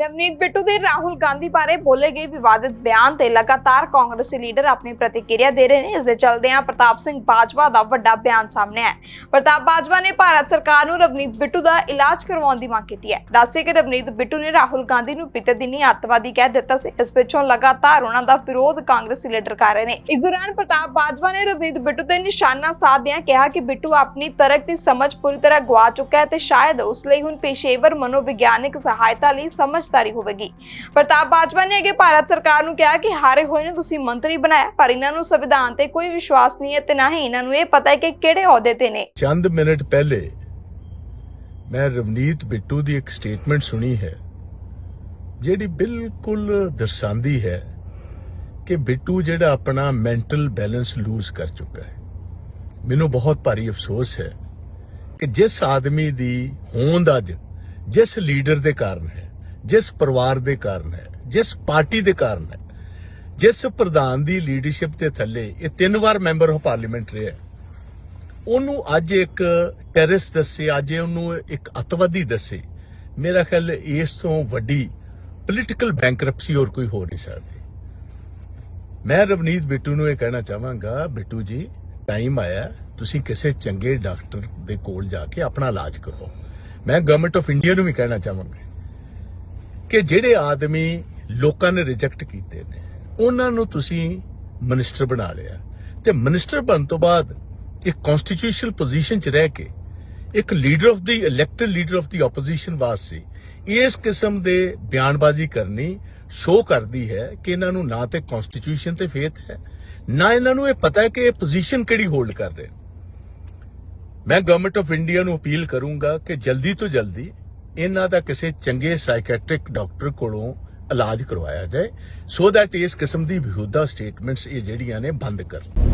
ਨਵਨੀਤ ਬਿੱਟੂ ਦੇ ਰਾਹੁਲ ਗਾਂਧੀ ਬਾਰੇ ਬੋਲੇ ਗਏ ਵਿਵਾਦਿਤ ਬਿਆਨ ਤੇ ਲਗਾਤਾਰ ਕਾਂਗਰਸੀ ਲੀਡਰ ਆਪਣੀ ਪ੍ਰਤੀਕਿਰਿਆ ਦੇ ਰਹੇ ਨੇ, ਇਸ ਦੇ ਚਲਦਿਆਂ ਪ੍ਰਤਾਪ ਸਿੰਘ ਬਾਜਵਾ ਦਾ ਵੱਡਾ ਬਿਆਨ ਸਾਹਮਣੇ ਆਇਆ ਪ੍ਰਤਾਪ ਬਾਜਵਾ ਨੇ ਭਾਰਤ ਸਰਕਾਰ ਨੂੰ ਰਵਨੀਤ ਬਿੱਟੂ ਦਾ ਇਲਾਜ ਕਰਵਾਉਣ ਦੀ ਮੰਗ ਕੀਤੀ ਹੈ। ਦੱਸੇ ਕਿ ਰਵਨੀਤ ਬਿੱਟੂ ਨੇ ਰਾਹੁਲ ਗਾਂਧੀ ਨੂੰ ਪਿੱਤੇ ਦਿਨੀ ਅੱਤਵਾਦੀ ਕਹਿ ਦਿੱਤਾ ਸੀ। ਇਸ ਪਿੱਛੋਂ ਲਗਾਤਾਰ ਉਹਨਾਂ ਦਾ ਵਿਰੋਧ ਕਾਂਗਰਸੀ ਲੀਡਰ ਕਰ ਰਹੇ ਨੇ। ਇਸ ਦੌਰਾਨ ਪ੍ਰਤਾਪ ਬਾਜਵਾ ਨੇ ਰਵਨੀਤ ਬਿੱਟੂ ਤੇ ਨਿਸ਼ਾਨਾ ਸਾਧਦਿਆਂ ਕਿਹਾ ਕਿ ਬਿੱਟੂ ਆਪਣੀ ਤਰਕ ਦੀ ਸਮਝ ਪੂਰੀ ਤਰ੍ਹਾਂ ਗਵਾ ਚੁੱਕਾ ਹੈ ਤੇ ਸ਼ਾਇਦ ਉਸ ਲਈ ਹੁਣ ਪੇਸ਼ੇਵਰ ਮਨੋਵਿਗਿਆਨਕ ਸਹਾਇਤਾ ਲਈ ਸਮਝ ਸਮਝਦਾਰੀ ਹੋਵੇਗੀ। ਪ੍ਰਤਾਪ ਬਾਜਵਾ ਨੇ ਅੱਗੇ ਭਾਰਤ ਸਰਕਾਰ ਨੂੰ ਕਿਹਾ ਕਿ ਹਾਰੇ ਹੋਏ ਨੇ ਤੁਸੀਂ ਮੰਤਰੀ ਬਣਾਇਆ, ਪਰ ਇਹਨਾਂ ਨੂੰ ਸੰਵਿਧਾਨ ਤੇ ਕੋਈ ਵਿਸ਼ਵਾਸ ਨਹੀਂ ਹੈ ਤੇ ਨਾ ਹੀ ਇਹਨਾਂ ਨੂੰ ਇਹ ਪਤਾ ਹੈ ਕਿ ਕਿਹੜੇ ਅਹੁਦੇ ਤੇ ਨੇ। ਚੰਦ ਮਿੰਟ ਪਹਿਲੇ ਮੈਂ ਰਵਨੀਤ ਬਿੱਟੂ ਦੀ ਇੱਕ ਸਟੇਟਮੈਂਟ ਸੁਣੀ ਹੈ, ਜਿਹੜੀ ਬਿਲਕੁਲ ਦਰਸਾਉਂਦੀ ਹੈ ਕਿ ਬਿੱਟੂ ਜਿਹੜਾ ਆਪਣਾ ਮੈਂਟਲ ਬੈਲੈਂਸ ਲੂਜ਼ ਕਰ ਚੁੱਕਾ ਹੈ। ਮੈਨੂੰ ਬਹੁਤ ਭਾਰੀ ਅਫਸੋਸ ਹੈ ਕਿ ਜਿਸ ਆਦਮੀ ਦੀ ਹੋਂਦ ਅੱਜ, ਜਿਸ ਲੀਡਰ ਦੇ ਕਾਰਨ ਹੈ ਜਿਸ ਪਰਿਵਾਰ ਦੇ ਕਾਰਨ ਹੈ, ਜਿਸ ਪਾਰਟੀ ਦੇ ਕਾਰਨ ਹੈ, ਜਿਸ ਪ੍ਰਧਾਨ ਦੀ ਲੀਡਰਸ਼ਿਪ ਦੇ ਥੱਲੇ ਇਹ ਤਿੰਨ ਵਾਰ ਮੈਂਬਰ ਆਫ ਪਾਰਲੀਮੈਂਟ ਰਿਹਾ ਉਹਨੂੰ ਅੱਜ ਇੱਕ ਟੈਰਰਿਸਟ ਦੱਸੇ, ਅੱਜ ਉਹਨੂੰ ਇੱਕ ਅਤਵਾਦੀ ਦੱਸੇ। ਮੇਰਾ ਖਿਆਲ ਇਸ ਤੋਂ ਵੱਡੀ ਪੋਲੀਟੀਕਲ ਬੈਂਕਰਪਸੀ ਹੋਰ ਕੋਈ ਹੋ ਨਹੀਂ ਸਕਦੀ। ਮੈਂ ਰਵਨੀਤ ਬਿੱਟੂ ਨੂੰ ਇਹ ਕਹਿਣਾ ਚਾਹਾਂਗਾ, ਬਿੱਟੂ ਜੀ ਟਾਈਮ ਆਇਆ, ਤੁਸੀਂ ਕਿਸੇ ਚੰਗੇ ਡਾਕਟਰ ਦੇ ਕੋਲ ਜਾ ਕੇ ਆਪਣਾ ਇਲਾਜ ਕਰੋ। ਮੈਂ ਗਵਰਨਮੈਂਟ ਆਫ ਇੰਡੀਆ ਨੂੰ ਵੀ ਕਹਿਣਾ ਚਾਹਾਂਗਾ। ਕਿ ਜਿਹੜੇ ਆਦਮੀ ਲੋਕਾਂ ਨੇ ਰਿਜੈਕਟ ਕੀਤੇ ਨੇ, ਉਹਨਾਂ ਨੂੰ ਤੁਸੀਂ ਮਿਨਿਸਟਰ ਬਣਾ ਲਿਆ ਤੇ ਮਿਨਿਸਟਰ ਬਣਨ ਤੋਂ ਬਾਅਦ ਇੱਕ ਕਨਸਟੀਟਿਊਸ਼ਨਲ ਪੋਜੀਸ਼ਨ 'ਚ ਰਹਿ ਕੇ ਇੱਕ leader of the elected leader of the opposition ਵਾਸਤੇ ਇਸ ਕਿਸਮ ਦੇ ਬਿਆਨਬਾਜ਼ੀ ਕਰਨੀ ਸ਼ੋਅ ਕਰਦੀ ਹੈ ਕਿ ਇਹਨਾਂ ਨੂੰ ਨਾ ਤੇ ਕਨਸਟੀਟਿਊਸ਼ਨ ਤੇ ਫੇਥ ਹੈ, ਨਾ ਇਹਨਾਂ ਨੂੰ ਇਹ ਪਤਾ ਹੈ ਕਿ ਇਹ ਪੋਜੀਸ਼ਨ ਕਿਹੜੀ ਹੋਲਡ ਕਰ ਰਹੇ ਨੇ। ਮੈਂ ਗਵਰਨਮੈਂਟ ਆਫ ਇੰਡੀਆ ਨੂੰ ਅਪੀਲ ਕਰੂੰਗਾ ਕਿ ਜਲਦੀ ਤੋਂ ਜਲਦੀ ਇਹਨਾਂ ਦਾ ਕਿਸੇ ਚੰਗੇ ਸਾਈਕੈਟ੍ਰਿਕ ਡਾਕਟਰ ਕੋਲੋਂ ਇਲਾਜ ਕਰਵਾਇਆ ਜਾਏ ਸੋ ਦੈਟ ਇਸ ਕਿਸਮ ਦੀ ਵਿਹੁਦਾ ਸਟੇਟਮੈਂਟਸ ਇਹ ਜਿਹੜੀਆਂ ਨੇ ਬੰਦ ਕਰਨ